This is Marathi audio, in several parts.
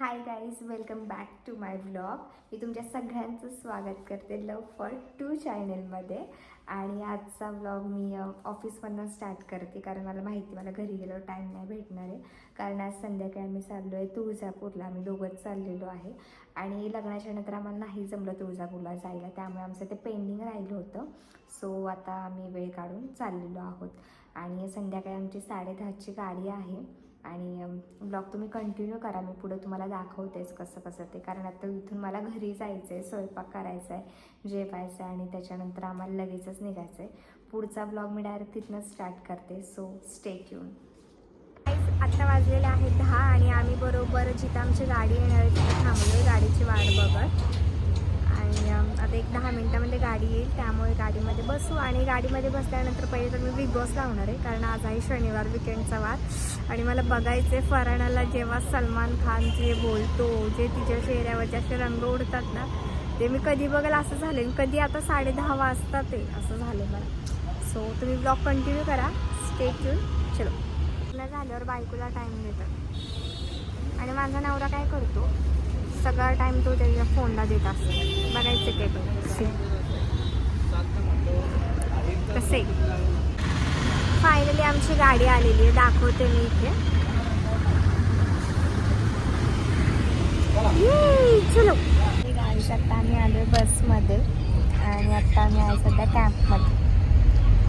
Hi guys welcome back to my blog मी तुमच्या सगळ्यांचं स्वागत करते लव फॉर टू चॅनलमध्ये आणि आजचा ब्लॉग मी ऑफिसमधनं स्टार्ट करते कारण मला माहिती मला घरी गेल्यावर टाईम नाही भेटणार आहे. कारण आज संध्याकाळी आम्ही चाललो आहे तुळजापूरला आम्ही दोघंच चाललेलो आहे. आणि लग्नाच्या नंतर आम्हाला नाही जमलं तुळजापूरला जायला त्यामुळे आमचं ते पेंडिंग राहिलं होतं. सो आता आम्ही वेळ काढून चाललेलो आहोत. आणि संध्याकाळी आमची साडेदहाची गाडी आहे. आणि ब्लॉग तुम्ही कंटिन्यू करा. मी पुढे तुम्हाला दाखवतेच कसं कसं ते. कारण आता इथून मला घरी जायचं आहे स्वयंपाक करायचा आहे जेवायचं आहे आणि त्याच्यानंतर आम्हाला लगेचच निघायचं आहे पुढचा ब्लॉग मी डायरेक्ट तिथनंच स्टार्ट करते. सो स्टेट येऊन आत्ता वाजलेले आहेत दहा आणि आम्ही बरोबर जिथं आमची गाडी येणार आहे तिथे थांबलो गाडीची वाट बघत. आता एक दहा मिनटामध्ये गाडी येईल त्यामुळे गाडीमध्ये बसू. आणि गाडीमध्ये बसल्यानंतर पहिले तर मी बिग बॉस लावणार आहे कारण आज आहे शनिवार विकेंडचा वार. आणि मला बघायचं आहे फराणाला जेव्हा सलमान खान जे बोलतो जे तिच्या चेहऱ्यावरचे असे रंग उडतात ना ते मी कधी बघाल असं झालं कधी आता साडे दहा वाजता ते असं झालं मला. सो तुम्ही ब्लॉग कंटिन्यू करा. स्टे ट्यून चलो. झाल्यावर बायकोला टाईम देतात. आणि माझा नवरा काय करतो सगळा टाईम तो त्याच्या फोनला देत असतो. बघायचं ते पण. कसे फायनली आमची गाडी आलेली आहे. दाखवते मी इथे. चलो. ही आत्ता आता आम्ही आलो बसमध्ये आणि आता आम्ही आहे सध्या कॅम्पमध्ये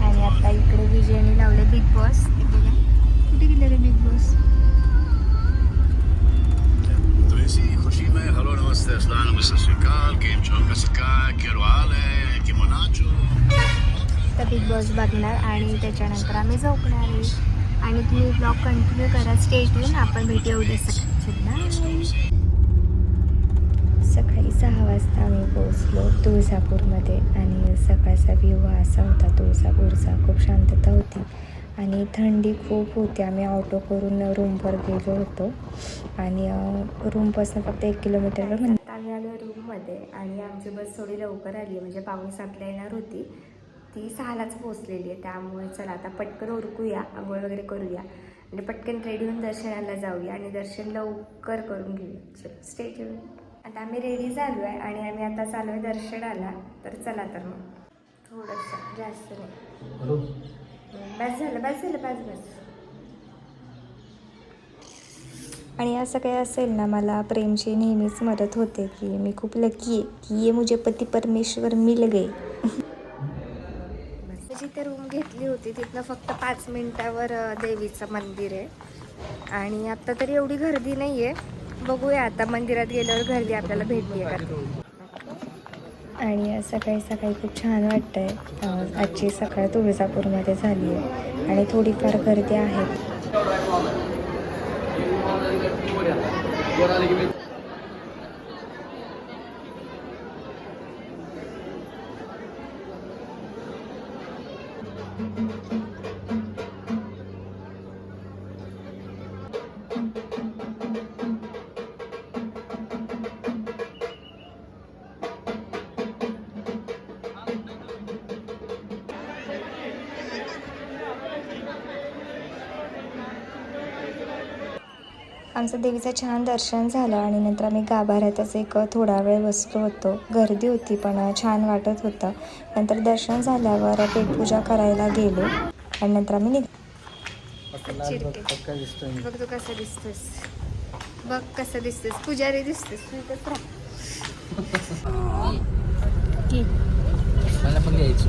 आणि आता इकडे विजयने लावले बिग बॉस हे कुठे गेले रे बिग बॉस बिग बॉस बघणार आणि त्याच्यानंतर आम्ही झोपणार आहे. आणि तुम्ही ब्लॉग कंटिन्यू करा. स्टेट येऊन आपण भेटू उद्या सकाळी. सकाळी सहा वाजता आम्ही पोहोचलो तुळजापूरमध्ये आणि सकाळचा व्ह्यू हा असा होता. तुळजापूरचा खूप शांतता होती आणि थंडी खूप होती. आम्ही ऑटो करून रूमवर गेलो होतो. आणि रूमपासून फक्त एक किलोमीटरवर आम्ही आलो रूममध्ये आणि आमची बस थोडी लवकर आली. म्हणजे पाऊण सातला येणार होती. ती सहालाच पोचलेली आहे. त्यामुळे चला आता पटकन उरकूया आंघोळ वगैरे करूया. आणि पटकन रेडी होऊन दर्शनाला जाऊया आणि दर्शन लवकर करून घेऊया. स्टे ठेवून आता आम्ही रेडी झालो आहे आणि आम्ही आता चालू आहे दर्शनाला. तर चला तर मग. थोडंसं जास्त नाही. बस झालं बस झालं बस बस. आणि असं काही असेल ना मला प्रेमची नेहमीच मदत होते की मी खूप लकी आहे की ये मुझे पती परमेश्वर मिल गए. जिथे रूम घेतली होती तिथनं फक्त पाच मिनिटावर देवीचं मंदिर आहे. आणि आत्ता तरी एवढी गर्दी नाही आहे बघूया आता मंदिरात गेल्यावर गर्दी आपल्याला भेटली का आणि सकाळी सकाळी खूप छान वाटतंय. आजची सकाळ तुळजापूरमध्ये झाली आहे. आणि थोडीफार गर्दी आहे. Thank you. आमचं देवीचं छान दर्शन झालं आणि नंतर आम्ही गाभाऱ्यातच एक थोडा वेळ बसलो होतो. गर्दी होती पण छान वाटत होतं. नंतर दर्शन झाल्यावर पेटपूजा करायला गेलो आणि नंतर आम्ही निघ बघ तू कसं दिसतोस बघ कसं दिसतोस पुजारी दिसतोस. मला पण घ्यायची.